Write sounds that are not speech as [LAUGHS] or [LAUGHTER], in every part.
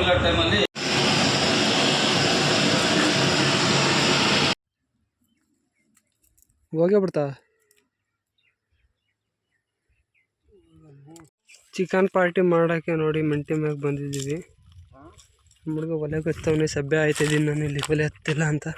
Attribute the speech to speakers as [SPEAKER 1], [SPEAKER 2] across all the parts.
[SPEAKER 1] ಯಾರು ಟೈಮಲ್ಲಿ.
[SPEAKER 2] ಹೋಗೇ ಬಿಡ್ತಾ? ಚಿಕನ್ ಪಾರ್ಟಿ ಮಾಡೋಕ್ಕೆ ನೋಡಿ ಮೆಂಟಿ ಮ್ಯಾಗ ಬಂದಿದ್ದೀವಿ. ಹುಡುಗ ಒಲೆ ಗೊತ್ತವನೇ ಸಭ್ಯ ಆಯ್ತಿದ್ದೀನಿ ನಾನು ಇಲ್ಲಿ, ಒಲೆ ಹತ್ತಿಲ್ಲ ಅಂತ.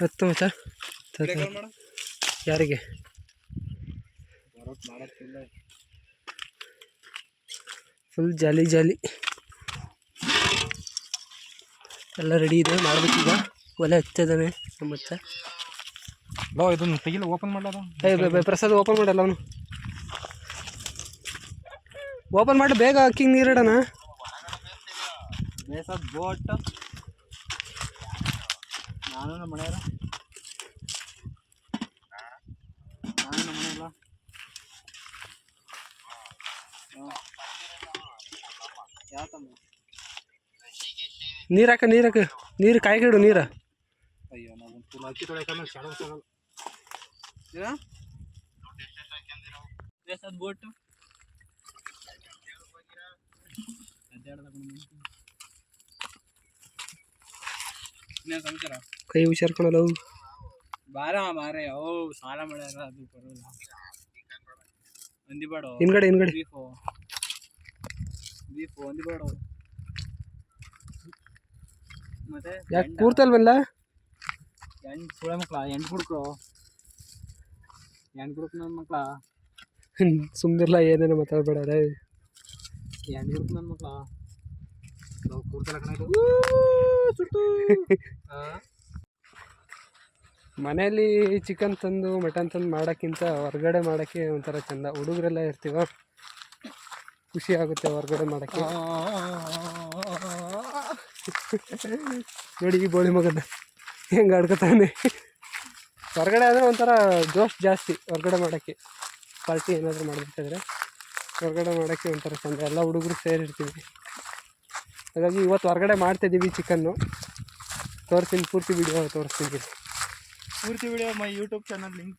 [SPEAKER 2] ಹತ್ತು ಮಚ ಯಾರಿಗೆ? Full jolly jolly. ಎಲ್ಲ ರೆಡಿ ಇದೆ ಮಾಡ್ಬೇಕೀಗ ಒಲೆ ಹಚ್ಚಿದಾನೆ ನಮ್ಮ
[SPEAKER 3] ಲೋ ಇದನ್ನು ತೆಗಿಲ್ಲ ಓಪನ್ ಮಾಡಲ್ಲ
[SPEAKER 2] ಪ್ರಸಾದ್ ಓಪನ್ ಮಾಡಲ್ಲ ಅವನು. ಓಪನ್ ಮಾಡಿ ಬೇಗ ಅಕ್ಕಿ ನೀರಿಡೋಣ
[SPEAKER 3] ಬೋಟ್. ನಾನು ನಮ್ಮ ಮನೆಯಲ್ಲ ನಾನು ನಮ್ಮ ಮನೆಯಲ್ಲ ಯಾವ ತಮ್ಮ
[SPEAKER 2] ನೀರು ಹಾಕ ನೀರು ಹಾಕ. ನೀರು ಕಾಯ್ಗಿಡು ನೀರು.
[SPEAKER 3] ಅಯ್ಯೋ ನಾವು ಒಂದು ಫುಲ್ ಅಕ್ಕಿ ತೊಳೆಯಕಲ್ಲ ಶಾಡೋ ಸಾಗಲ್ಲ ಏನ ಬೇಸದ್ ಬೋಟ್ ಇನ್ನೇನು ಸಮಾಚಾರ
[SPEAKER 2] ಕೈ ಹುಷಾರ್ಕೊಳಲ್ಲ ಅವು.
[SPEAKER 3] ಬಾರ ಮಾರೆ ಓ ಸಾಲ ಮಾಡ್ಯಾರ ಅದು ಬರೋಲ್ಲ ಒಂದಿಬೇಡ.
[SPEAKER 2] ಹಿಂದ್ಗಡೆ ಹಿಂದ್ಗಡೆ.
[SPEAKER 3] ಬೀಫು. ಬೀಫು ಒಂದಿಬೇಡ. ಮತ್ತೆ
[SPEAKER 2] ಯಾಕೆ ಕೂರ್ತಲ್ವಲ್ಲ?
[SPEAKER 3] ಹೆಣ್ಣು ಸುಳೆ ಮಕ್ಳ ಎಂಟು ಹುಡುಕ್ರು ಎಂಟು ಹುಡುಕ್ ನನ್ನ ಮಕ್ಳ.
[SPEAKER 2] ಸುಮ್ಮನಿರ್ಲ ಏನೇನು ಮಾತಾಡಬೇಡ ರೇ.
[SPEAKER 3] ಎಂಟು ಹುಡುಕ್ ನನ್ನ ಮಕ್ಳ. ಕೂರ್ತಲ್ಲ ಕಣ?
[SPEAKER 2] ಮನೇಲಿ ಚಿಕನ್ ತಂದು ಮಟನ್ ತಂದು ಮಾಡೋಕ್ಕಿಂತ ಹೊರಗಡೆ ಮಾಡೋಕ್ಕೆ ಒಂಥರ ಚಂದ. ಹುಡುಗರೆಲ್ಲ ಇರ್ತೀವ? ಖುಷಿ ಆಗುತ್ತೆ ಹೊರಗಡೆ ಮಾಡೋಕ್ಕೆ. ನೋಡಿ ಈ ಬೋಳಿ ಮಗನ. ಹೆಂಗೆ ಆಡ್ಕೊತಾನೆ. ಹೊರಗಡೆ ಆದರೆ ಒಂಥರ ಜೋಶ್ ಜಾಸ್ತಿ ಹೊರಗಡೆ ಮಾಡೋಕ್ಕೆ. ಪಾರ್ಟಿ ಏನಾದರೂ ಮಾಡಬೇಕಾದ್ರೆ ಹೊರಗಡೆ ಮಾಡೋಕ್ಕೆ ಒಂಥರ ಚಂದ. ಎಲ್ಲ ಹುಡುಗರು ಸೇರಿರ್ತೀವಿ. ಹಾಗಾಗಿ ಇವತ್ತು ಹೊರಗಡೆ ಮಾಡ್ತಾಯಿದ್ದೀವಿ ಚಿಕನ್ನು. ತೋರಿಸ್ತೀನಿ ಪೂರ್ತಿ ವಿಡಿಯೋ ತೋರಿಸ್ತೀನಿ
[SPEAKER 3] ಪೂರ್ತಿ video my YouTube channel link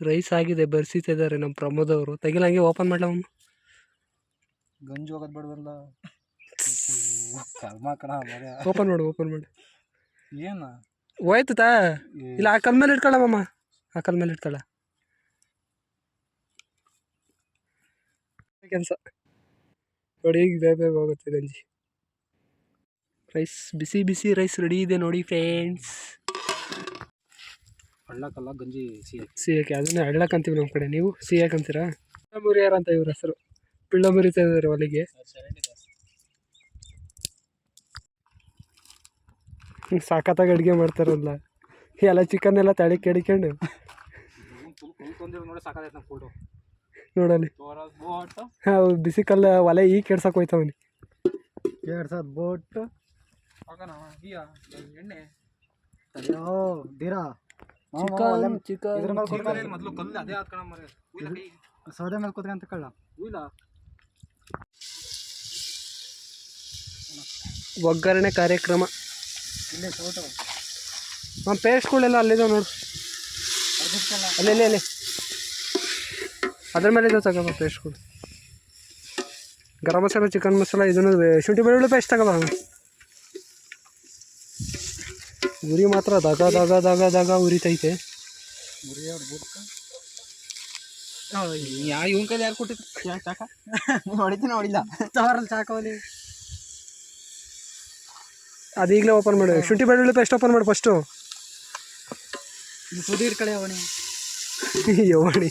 [SPEAKER 2] rice ಆಗಿದೆ ಬರ್ಸಿತಿದ್ದಾರೆ ನಮ್ಮ ಪ್ರಮೋದ್ ಅವರು. ತೆಗಿಲಂಗೆ ಓಪನ್ ಮಾಡಲ ಅವನು?
[SPEAKER 3] ಗಂಜು ಹೋಗೋದು ಬಿಡ್ಬಲ್ಲ ಕಣ
[SPEAKER 2] ಓಪನ್ ಮಾಡು ಓಪನ್ ಮಾಡು.
[SPEAKER 3] ಏನ?
[SPEAKER 2] ಹೋಯ್ತು ತಾ. ಇಲ್ಲ ಆ ಕಲ್ ಮೇಲೆ ಇಟ್ಕೊಳ್ಳಮ್ಮ ಆ ಕಲ್ ಮೇಲೆ ಇಟ್ಕೊಳ್ಳ ಕೆಲಸ. ನೋಡಿ ಬೇಗ ಬೇಗ ಹೋಗುತ್ತೆ ಗಂಜಿ. ರೈಸ್ ಬಿಸಿ ಬಿಸಿ ರೈಸ್ ರೆಡಿ ಇದೆ ನೋಡಿ ಫ್ರೆಂಡ್ಸ್
[SPEAKER 3] ಹಳ್ಳಕ್ಕಲ್ಲ ಗಂಜಿ ಸಿಹಿ.
[SPEAKER 2] ಹಾಕಿ ಅದನ್ನೇ ಹಳ್ಳಕ್ಕಂತೀವಿ ನಮ್ಮ ಕಡೆ ನೀವು. ಸಿಯಕ್ಕಂತೀರಾ ಮುರಿಯಾರ ಅಂತ ಇವ್ರ ಹೆಸರು? ಪಿಳ್ಳ ಮುರಿತಾ ಇದ್ದಾರೆ ಒಲೆಗೆ ಸಾಕತ್ತಾಗ ಅಡುಗೆ ಮಾಡ್ತಾರಲ್ಲ. ಎಲ್ಲ ಚಿಕನ್ ಎಲ್ಲ ತಳಿ ಕೆಡಿಕೊಂಡು
[SPEAKER 3] ನೋಡಿ ಸಾಕಾಗೈತೆ ನಮ್ಮ ಫೋಟೋ
[SPEAKER 2] ನೋಡಲಿ
[SPEAKER 3] ತೋರಸ್ ಬೋಟ್
[SPEAKER 2] ಅವು ಬಿಸಿ ಕಲ್ಲ ಒಲೆ ಈ ಕೆಡ್ಸಕ್ಕೆ ಹೋಯ್ತವನಿ
[SPEAKER 3] ಕೆಡ್ಸದ್ ಬೋಟ್ ಎಣ್ಣೆ. ಅಯ್ಯೋ ದೀರಾ.
[SPEAKER 2] Chicken chicken.
[SPEAKER 3] ಮೊದಲು ಕಲ್ಲು ಅದೇ ಹಾಕೋಣ ಮರೆ ಸೌದೆ ಮೇಲೆ ಕೂತ್ಕೊಂತ ಕಳ್ಳ. ಇಲ್ಲ
[SPEAKER 2] ಒಗ್ಗರಣೆ ಕಾರ್ಯಕ್ರಮ.
[SPEAKER 3] ಇಲ್ಲೇ ಫೋಟೋ
[SPEAKER 2] ನಮ್ಮ ಪೇಸ್ಟ್ಗಳೆಲ್ಲ ಅಲ್ಲಿದ್ದಾವೆ ನೋಡು. ಅಲ್ಲಿ ಅಲ್ಲಿ. ಅದ್ರ ಮೇಲೆ ಇದು ತಗೋಬ ಪೇಸ್ಟ್ಗಳು ಗರಂ ಮಸಾಲ ಚಿಕನ್ ಮಸಾಲ ಇದನ್ನು ಶುಂಠಿ ಬೆಳ್ಳುಳ್ಳಿ ಪೇಸ್ಟ್ ತಗೋಬ ಉರಿ ಮಾತ್ರ ದಗ ದಗ ದಗ ದಗ ಉರಿತೈತೆ.
[SPEAKER 3] ಯಾ ಇವನ್ ಕೈಲಿ ಯಾರು ಯಾಕೆ ಚಾಕ? ಹೊಡಿತೀನಿ ಹೊಡಿಲ್ಲ. ತವರಲ್ಲಿ ಚಾಕವಲ್ಲಿ
[SPEAKER 2] ಅದು ಈಗಲೇ ಓಪನ್ ಮಾಡು. ಶುಂಠಿ ಬೆಳ್ಳುಳ್ಳಿ ಪೇಸ್ಟ್ ಓಪನ್ ಮಾಡು ಫಸ್ಟು
[SPEAKER 3] ಸುದೀರ್ ಕಡೆ ಅವಣಿ.
[SPEAKER 2] ಯವಾಣಿ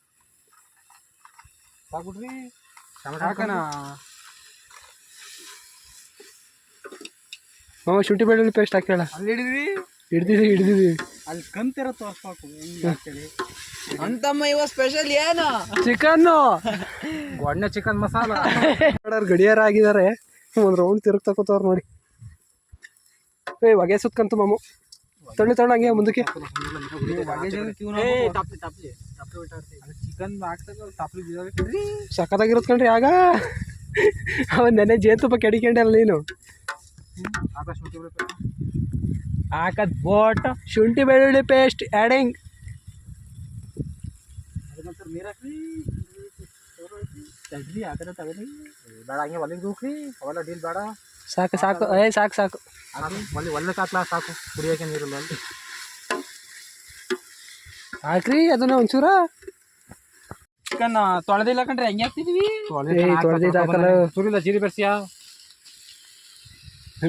[SPEAKER 3] ಸಾಕ್ಬಿಡ್ರಿ
[SPEAKER 2] ಮಾಮ ಶುಂಠಿ ಬೆಳ್ಳುಳ್ಳಿ ಪೇಸ್ಟ್ ಹಾಕ್ಯಾಳ.
[SPEAKER 3] ಅಲ್ಲಿ ಹಿಡಿದ್ವಿ
[SPEAKER 2] ಹಿಡ್ದಿದ್ವಿ ಹಿಡ್ದಿದ್ವಿ
[SPEAKER 3] ಅಲ್ಲಿ ಕಂತಿರ ತೋರ್ಸ್ಬೇಕು ಹೆಂಗೆ ಅಂತೇಳಿ. ಅಂತಮ್ಮ ಇವ ಸ್ಪೆಷಲ್ ಏನು?
[SPEAKER 2] ಚಿಕನ್ನು. [LAUGHS]
[SPEAKER 3] ಒಳ್ಳೆ ಚಿಕನ್ ಮಸಾಲ.
[SPEAKER 2] ಗಡಿಯಾರ ಆಗಿದ್ದಾರೆ. ಒಂದು ರೌಂಡ್ ತಿರುಗ್ ತಕೋತವ್ರು ನೋಡಿ. ಏ ಹೊಗೆ ಸುತ್ಕಂತು ಮಾಮು. ತಳ್ಳಿ ತಳ್ಳ ಹಂಗೆ ಮುಂದಕ್ಕೆ.
[SPEAKER 3] ಚಿಕನ್ ಹಾಕ್ದಾಗ ತಾಪ್ಲಿ ಬೀಳಬೇಕ್ರಿ
[SPEAKER 2] ಸಖತ್ತಾಗಿರೋದು ಕಣ್ರಿ ಆಗ. ಅವನ್ ನೆನೆ ಜೇನುತುಪ್ಪ ಕೆಡಿಕೊಂಡಲ್ಲ ನೀನು.
[SPEAKER 3] ಆಕಾಶ ಹಾಕದ್ ಬೋಟ್.
[SPEAKER 2] ಶುಂಠಿ ಬೆಳ್ಳುಳ್ಳಿ ಪೇಸ್ಟ್ ಆ್ಯಡಿಂಗ್
[SPEAKER 3] ಅದಕ್ಕಂತ ನೀರು ಹಾಕ್ರಿ. ತಗ್ರಿ ಆ ಥರ ತಗರಿ ಬೇಡ ಹಂಗೆ ಒಲೆಗೆ ದೂಕ್ರಿ ಅವೆಲ್ಲ ಡೀಲ್ ಬೇಡ.
[SPEAKER 2] ಸಾಕು ಸಾಕು. ಏ ಸಾಕು ಸಾಕು.
[SPEAKER 3] ಒಳ್ಳೆ ಒಳ್ಳೆ ಕಾತ್ಲ ಸಾಕು. ಕುಡಿಯೋಕೆ ನೀರಿಲ್ಲ ಅಲ್ಲಿ.
[SPEAKER 2] ಹಾಕ್ರಿ ಅದನ್ನ ಒಂಚೂರ.
[SPEAKER 3] ಚಿಕನ್ ತೊಳೆದಿಲ್ಲ ಕಣ್ರಿ ಹೆಂಗೆ ಹಾಕ್ತಿದ್ವಿ.
[SPEAKER 2] ಹಾಕಲ್ಲ.
[SPEAKER 3] ಸುರಿಲ್ಲ ಜೀರಿ ಬೆರೆಸಿಯ?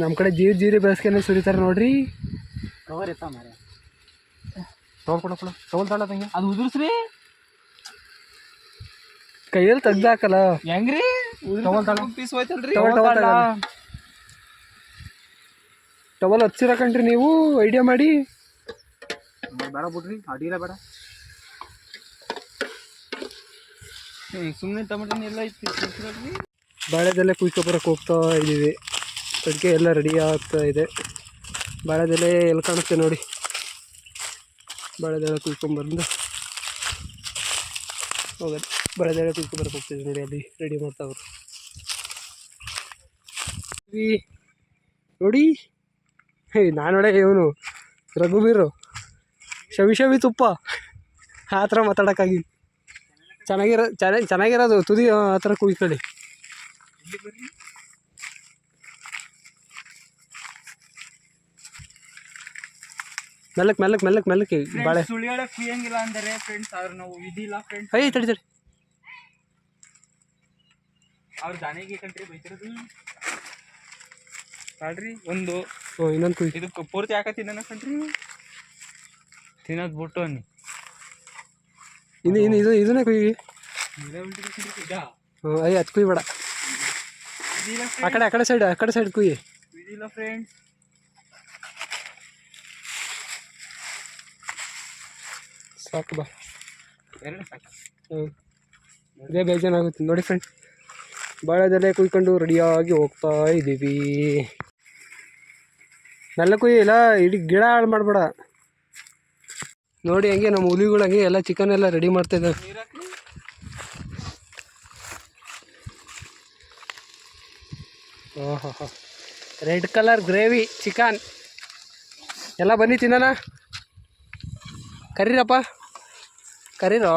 [SPEAKER 2] ನಮ್ಮ ಕಡೆ ಜೀರಿ ಜೀರಿ ಬೆಳೆಸ್ಕೊಂಡು ಸುರಿತಾರೆ ನೋಡ್ರಿ.
[SPEAKER 3] ಕವರ್ ಇತ್ತ ಮಾರ ತಗೊಳ್ ಕೊಡ ಕೊಡ. ತಗೊಳ್ ತಗೊಳ ತಂಗೆ. ಅದು ಉದುರ್ಸ್ರಿ.
[SPEAKER 2] ಕೈಯಲ್ಲಿ ತೆಗ್ದು ಹಾಕಲ್ಲ
[SPEAKER 3] ಹೆಂಗ್ರಿ? ತಗೊಳ್ ತಗೊಳ. ಪೀಸ್ ಹೋಯ್ತಲ್ರಿ.
[SPEAKER 2] ತಗೊಳ್ ತಗೊಳ್ ತಗೊಳ್. ಟವಲ್ ಹಚ್ಚಿರ ಕಣ್ರಿ ನೀವು ಐಡಿಯಾ ಮಾಡಿ.
[SPEAKER 3] ಬೇಡ ಬಿಡ್ರಿ ಅಡಿಲ್ಲ ಬೇಡ. ಸುಮ್ಮನೆ ಟೊಮೆಟೊ ಎಲ್ಲ ಐತಿ
[SPEAKER 2] ಬಾಳೆದೆಲೆ ಕುಯ್ಕೊಬರಕ್ಕೆ ಹೋಗ್ತಾ ಇದ್ದೀವಿ ಅದಕ್ಕೆ ಎಲ್ಲ ರೆಡಿ ಆಗ್ತಾ ಇದೆ. ಬಾಳೆದೆಲೆ ಎಲ್ಲಿ ಕಾಣುತ್ತೆ ನೋಡಿ. ಬಾಳೆದೆಲೆ ಕುಯ್ಕೊಂಬಂದು ಹೋಗೋದು ಬಾಳೆದೆಲೆ ಕುಯ್ಕೊಂಬರಕ್ಕೆ ಹೋಗ್ತಿದ್ವಿ ನೋಡಿ ಅಲ್ಲಿ ರೆಡಿ ಮಾಡ್ತಾವ್ರು ನೋಡಿ. ಹೇ ನಾನು ಇವನು. ರಘುಬೀರು ಶವಿ ಶವಿ ತುಪ್ಪ. ಆ ಥರ ಮಾತಾಡೋಕ್ಕಾಗಿ. ಚೆನ್ನಾಗಿರೋ ಚೆನ್ನಾಗಿ ಚೆನ್ನಾಗಿರೋದು ತುದಿ ಆ ಥರ ಕುಯ್ಕೊಳ್ಳಿ. ಮೆಲ್ಲಕ್ ಮೆಲ್ಲಕ್ ಮೆಲ್ಲಕ್ ಮೆಲ್ಲಕ್ಕೆ ಬಾಳೆ.
[SPEAKER 3] ಸುಳಿಯೋಳ ಕುಯ್ಯಂಗಿಲ್ಲ ಅಂದರೆ ಫ್ರೆಂಡ್ಸ್ ಅವ್ರು ನಾವು ಇದಿಲ್ಲ ಫ್ರೆಂಡ್ಸ್
[SPEAKER 2] ಅಯ್ಯ ತಡಿ ತಡಿ.
[SPEAKER 3] ಅವ್ರು ಜಾನೆಗೆ ಕಂಟ್ರಿ ಬೈತಿರೋದು. ಕಾಡ್ರಿ ಒಂದು.
[SPEAKER 2] ಇನ್ನೊಂದು ಕುಯ್
[SPEAKER 3] ಇದಕ್ಕೆ ಪೂರ್ತಿ ತಿನ್ನ ಕಣ್ರಿ. ತಿನ್ನೋದು ಬಿಟ್ಟು ಅನ್ನಿ.
[SPEAKER 2] ಇನ್ನು ಇನ್ನು ಇದು ಇದನ್ನೇ ಕುಯ್
[SPEAKER 3] ಈಗ
[SPEAKER 2] ಹ್ಞೂ ಅಯ್ಯ ಅದು
[SPEAKER 3] ಕುಯ್ಬೇಡ.
[SPEAKER 2] ಆ ಕಡೆ ಆ ಕಡೆ ಸೈಡ್ ಆ ಕಡೆ ಸೈಡ್ ಕುಯ್ಯಿ.
[SPEAKER 3] ಇದಿಲ್ಲ ಫ್ರೆಂಡ್ಸ್
[SPEAKER 2] ಸಾಕು ಬಾ.
[SPEAKER 3] ಎರಡು ಸಾಕು.
[SPEAKER 2] ಹ್ಞೂ ಇದೇ ಬೇಜಾನಾಗುತ್ತೆ ನೋಡಿ ಫ್ರೆಂಡ್ ಬಾಳೆದೆಲೆ ಕುಯ್ಕೊಂಡು ರೆಡಿಯಾಗಿ ಹೋಗ್ತಾ ಇದ್ದೀವಿ ಕುಯ್ ಇಲ್ಲ, ಇಡೀ ಗಿಡ ಹಾಳು ಮಾಡಬೇಡ. ನೋಡಿ ಹಂಗೆ ನಮ್ಮ ಹುಲಿಗಳು ಹಂಗೆ ಎಲ್ಲ ಚಿಕನ್ ಎಲ್ಲ ರೆಡಿ ಮಾಡ್ತಾ ಓಹೋ ರೆಡ್ ಕಲರ್ ಗ್ರೇವಿ ಚಿಕನ್ ಎಲ್ಲ ಬನ್ನಿ ತಿನ್ನೋಣ. ಕರೀರಪ್ಪ. ಕರೀರೋ?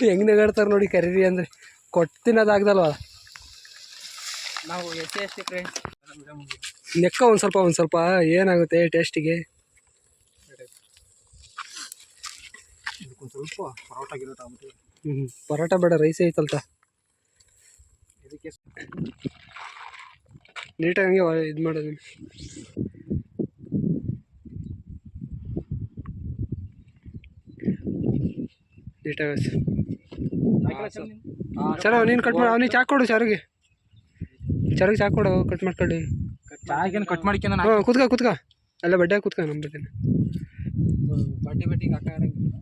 [SPEAKER 2] ಹೆಂಗೆ ನಗಾಡ್ತಾರೆ ನೋಡಿ ಕರೀರಿ ಅಂದ್ರೆ. ಕೊಟ್ಟು ತಿನ್ನೋದಾಗ್ದಲ್ವ
[SPEAKER 3] ನಾವು ಎಷ್ಟೇ ಎಷ್ಟೇ ಫ್ರೆಂಡ್ಸ್
[SPEAKER 2] ನೆಕ್ಕ ಒಂದು ಸ್ವಲ್ಪ ಒಂದು ಸ್ವಲ್ಪ ಏನಾಗುತ್ತೆ ಟೇಸ್ಟಿಗೆ
[SPEAKER 3] ಇದಕ್ಕೊಂದು ಸ್ವಲ್ಪ ಪರೋಟ ಗಿರೋಟ ಆಗ್ಬಿಟ್ಟು
[SPEAKER 2] ಹ್ಞೂ ಪರೋಟ ಬೇಡ ರೈಸ್ ಐತಲ್ತ?
[SPEAKER 3] ಇದಕ್ಕೆ
[SPEAKER 2] ನೀಟಾಗಿ ಹಂಗೆ ಇದು ಮಾಡೋದು ನೀಟಾಗಿ ಚಲೋ ನೀನು ಕಟ್ ಮಾಡಿ. ಅವ್ನಿಗೆ ಚಾಕ್ ಕೊಡು ಚಾರಿಗೆ. ಚಾರಿಗೆ ಸಾಕೊಡು ಕೊಡು ಕಟ್ ಮಾಡ್ಕೊಳ್ಳಿ.
[SPEAKER 3] ಚಾಗೇನು ಕಟ್ ಮಾಡ್ಕೊಂಡು
[SPEAKER 2] ಹಾಂ ಕುತ್ಕ ಕುತ್ಕ. ಅಲ್ಲ ಬಡ್ಡೆ ಕುತ್ಕ ನಮ್ಮ ಬಡ್ಡೆನ.
[SPEAKER 3] ಬಡ್ಡಿ ಬಡ್ಡಿಗೆ ಹಾಕಾರಂಗಿಲ್ಲ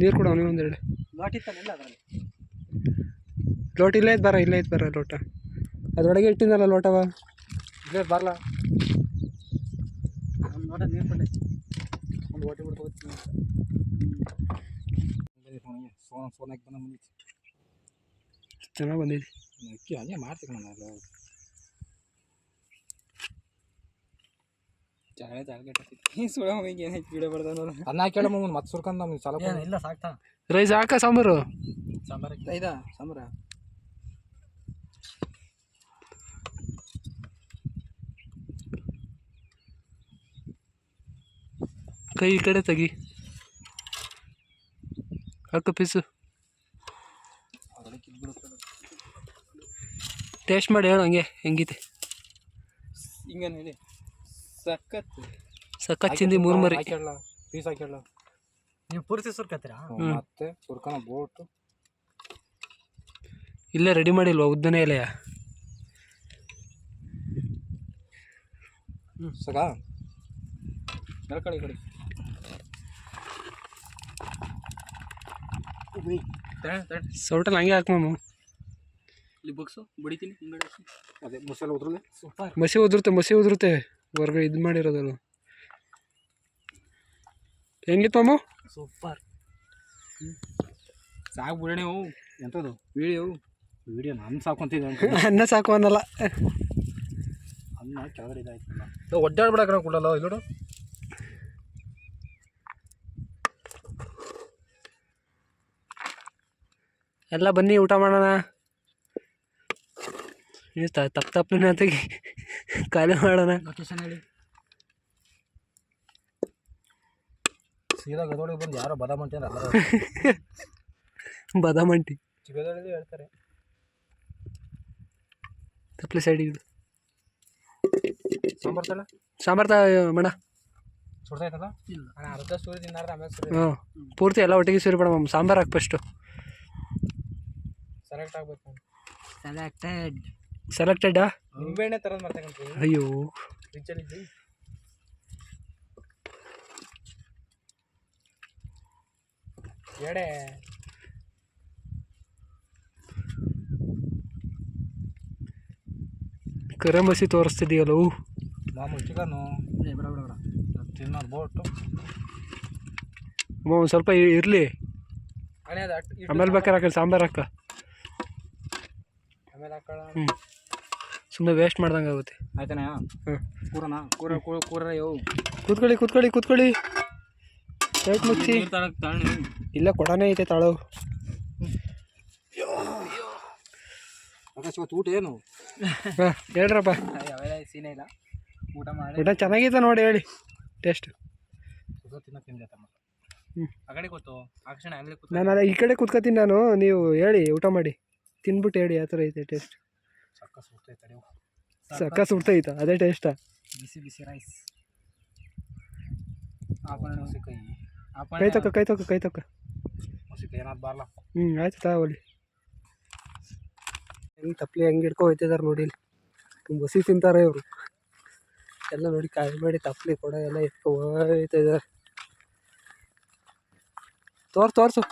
[SPEAKER 2] ನೀರು ಕೊಡು ಅವನಿಗೆ ಒಂದೆರಡು.
[SPEAKER 3] ಲೋಟ
[SPEAKER 2] ಲೋಟ ಇಲ್ಲೇ ಇದ್ದು ಬರ ಇಲ್ಲೇ ಇತ್ತು ಬರ ಲೋಟ. ಅದರೊಳಗೆ ಇಟ್ಟಿದ್ದಲ್ಲ ಲೋಟವ
[SPEAKER 3] ಇಲ್ಲೇ ಬರಲ್ಲ ನಮ್ಮ ನೋಡ ನೀರು ಕೊಂಡೆ ಒಂದು ಓಟಿ ಬಿಡ್ತು ಫೋನ್ ಫೋನ್ ಹಾಕಿ ಬಂದ
[SPEAKER 2] ಚೆನ್ನಾಗಿ ಬಂದಿದೆ.
[SPEAKER 3] ಅಕ್ಕಿ ಹಂಗೆ ಮಾಡ್ತೀನಿ ನಾನು ಸುಳ ವಿಡಿಯೋ ಬರ್ದ ನೋಡು ಅನ್ನ ಕೇಳ ಮುಂದೆ ಮತ್ತೆ ಸುರ್ಕಂದ ನಮ್ಗೆ ಚಾಲ ಇಲ್ಲ ಸಾಕ್ತಾ.
[SPEAKER 2] ರೈಸ್ ಹಾಕ ಸಾಂಬಾರು.
[SPEAKER 3] ಸಾಂಬಾರ ಇದಾ ಸಾಂಬಾರ?
[SPEAKER 2] ಕೈ ಈ ಕಡೆ ತೆಗಿ. ಹಾಕು ಪೀಸು. ಟೇಸ್ಟ್ ಮಾಡಿ ಹೇಳು ಹಂಗೆ ಹೆಂಗಿದೆ?
[SPEAKER 3] ಹಿಂಗೇನು ಹೇಳಿ. ಸಖತ್.
[SPEAKER 2] ಸಖತ್ ಚಿಂದಿ ಮೂರು ಮರಿ.
[SPEAKER 3] ಹಾಕ್ಯಾಳ ಪೀಸ್ ಹಾಕ್ಯಾಳ.
[SPEAKER 1] ನೀವು ಪೂರ್ತಿ ಸುರ್ಕತ್ತೀರಾ?
[SPEAKER 3] ಮತ್ತೆ ಸುರ್ಕನ ಬೋಟ್.
[SPEAKER 2] ಇಲ್ಲೇ ರೆಡಿ ಮಾಡಿಲ್ವಾ ಉದ್ದನೇ ಎಲೆಯ?
[SPEAKER 1] ಸಾಕಾ ಕಡೆ. ಕಡೆ
[SPEAKER 2] ಸೌಟಲ್ಲಿ ಹಂಗೆ ಹಾಕು ಮಾಮು
[SPEAKER 1] ಇಲ್ಲಿ ಬಗ್ಸು ಬಡಿತೀನಿ ಹಿಂಗಡೆ ಅದೇ ಮಸಾಲೆ ಉದ್ರಲೆ ಸೂಪರ್
[SPEAKER 2] ಮಸಿ ಉದುರುತ್ತೆ ಮಸಿ ಉದುರುತ್ತೆ. ಹೊರಗಡೆ ಇದು ಮಾಡಿರೋದಲ್ಲ. ಹೆಂಗಿತ್ತು ಅಮ್ಮ
[SPEAKER 1] ಸೂಪರ್ ಸಾಕು ಬಿಡಣೆ ಅವು. ಎಂಥದ್ದು? ವಿಡಿಯೋ ವಿಡಿಯೋ ನಾನು ಸಾಕೊಂತಿದ್ದೆ ಅಂತ. [LAUGHS]
[SPEAKER 2] ಅನ್ನ ಸಾಕು ಅನ್ನಲ್ಲ.
[SPEAKER 1] ಅನ್ನ ಕೆಳಗಡೆ ಇದಾಯ್ತು. ಒಡ್ಡಾಡ್ಬಿಡಕ್ಕೆ ಕೊಡಲ್ಲ ಇಲ್ಲೋಡು
[SPEAKER 2] ಎಲ್ಲ ಬನ್ನಿ ಊಟ ಮಾಡೋಣ. ನೀವು ತಪ್ಪು ತಪ್ಪಲಿನ ತೆಗಿ ಖಾಲಿ ಮಾಡೋಣ.
[SPEAKER 1] ಲೊಕೇಶನ್ ಹೇಳಿ. ಸೀದಾ ಗದೋಳಿಗೆ ಬಂದು ಯಾರೋ ಬದಾಮ್ ಅಂದ್ರೆ ಅಲ್ಲ
[SPEAKER 2] ಬದಾಮಂಟಿ.
[SPEAKER 1] ಚಿಗದಳ್ಳಿ ಹೇಳ್ತಾರೆ.
[SPEAKER 2] ತಪ್ಪಲೆ ಸೈಡಿಗೆ
[SPEAKER 1] ಸಾಂಬಾರ್ ತಲ
[SPEAKER 2] ಸಾಂಬಾರು ತ ಮೇಡ.
[SPEAKER 1] ಸುಡ್ತಾ ಇತ್ತಲ್ಲ ಇಲ್ಲ. ಅಣ್ಣ ಅರ್ಧ ಸೂರಿ ತಿನ್ನಾರ ಆಮೇಲೆ
[SPEAKER 2] ಹ್ಞೂ. ಪೂರ್ತಿ ಎಲ್ಲ ಒಟ್ಟಿಗೆ ಸೂರಿ ಬೇಡ ಮಾಮ್ ಸಾಂಬಾರು ಹಾಕಿ ಫಸ್ಟು
[SPEAKER 1] ಸೆಲೆಕ್ಟ್ ಆಗ್ಬೇಕು. ಸೆಲೆಕ್ಟೆಡ್
[SPEAKER 2] ಸೆಲೆಕ್ಟೆಡಾ
[SPEAKER 1] ನಿಂಬೆಹಣ್ಣೆ ತರೋದು ಮಾಡ್ತಕ್ಕಂತ
[SPEAKER 2] ಅಯ್ಯೋ.
[SPEAKER 1] ಫ್ರಿಜ್ಜಲ್ಲಿ ಎಡೆ.
[SPEAKER 2] ಕರಂಬಸಿ ತೋರಿಸ್ತಿದೀಯಲ್ಲ? ಹೂ
[SPEAKER 1] ಮಾಮೂಲಿ ಚಿಕನ್ನು ಬಿಡ ಬೇಡ ಬಿಡ. ತಿನ್ನೋದು ಬೋಟು
[SPEAKER 2] ಒಂದು ಸ್ವಲ್ಪ ಇರಲಿ. ಆಮೇಲೆ ಬೇಕಾರೆ ಹಾಕಿ ಸಾಂಬಾರು ಹಾಕ.
[SPEAKER 1] ಆಮೇಲೆ ಹಾಕೋಣ
[SPEAKER 2] ಹ್ಞೂ ಸುಮ್ಮನೆ ವೇಸ್ಟ್ ಮಾಡ್ದಂಗೆ ಆಗುತ್ತೆ.
[SPEAKER 1] ಆಯ್ತಾನೆ? ಕೂರನ? ಕೂರ ಕೂರ ಯೋ.
[SPEAKER 2] ಕೂತ್ಕೊಳ್ಳಿ ಕೂತ್ಕೊಳ್ಳಿ ಕೂತ್ಕೊಳ್ಳಿ. ಮುಚ್ಚಿ. ಇಲ್ಲ ಕೊಡನೇ ಐತೆ ತಾಳು.
[SPEAKER 1] ಅಕಸ್ಮಾತ್ ಊಟ ಏನು?
[SPEAKER 2] ಹೇಳ್ರಪ್ಪ.
[SPEAKER 1] ಯಾವೆಲ್ಲ ಸೀನೆ ಇಲ್ಲ. ಊಟ ಮಾಡಿ.
[SPEAKER 2] ಊಟ ಚೆನ್ನಾಗಿದೆ ನೋಡಿ ಹೇಳಿ. ಟೇಸ್ಟ್
[SPEAKER 1] ಸುಖ ತಿನ್ನಕ್ಕೆ ತಿಂದೆ ತಮ್ಮ. ಆ ಕಡೆ ಕೂತು ಆ ಕ್ಷಣ ಅಲ್ಲಿ
[SPEAKER 2] ನಾನು ಈ ಕಡೆ ಕುತ್ಕೋತೀನಿ ನಾನು ನೀವು ಹೇಳಿ ಊಟ ಮಾಡಿ. ತಿನ್ಬಿಟ್ಟು ಹೇಳಿ ಯಾವ ಥರ ಐತೆ ಟೇಸ್ಟ್
[SPEAKER 1] ಸಕ್ಕ ಸುಡ್ತೈತೆ
[SPEAKER 2] ಸಕ್ಕ ಸುಡ್ತೈತ ಅದೇ ಟೇಸ್ಟಾ
[SPEAKER 1] ಬಿಸಿ ಬಿಸಿ ರೈಸ್ ಆಪಣ ಕೈ
[SPEAKER 2] ಕೈ ತಕ್ಕ ಕೈ ತಕ್ಕ ಕೈ ತಕ್ಕ
[SPEAKER 1] ಮುಸಿಕ ಏನಾದ್ರು ಬಾರ್ಲ
[SPEAKER 2] ಹ್ಞೂ ಆಯ್ತು ತಾವಲ್ಲಿ ಹೆಂಗೆ ತಪ್ಪಲಿ ಹೆಂಗೆ ಹಿಡ್ಕೊ ಹೋಯ್ತಿದಾರೆ ನೋಡಿ ಇಲ್ಲಿ ಬಸಿ ತಿಂತಾರೆ ಇವರು ಎಲ್ಲ ನೋಡಿ ಕಾಯಿ ಮಾಡಿ ತಪ್ಪಲಿ ಕೊಡ ಎಲ್ಲ ಇಟ್ಕೊ ಹೋಯ್ತಾ ಇದ್ದಾರೆ. ತೋರ್ಸು ತೋರಿಸು.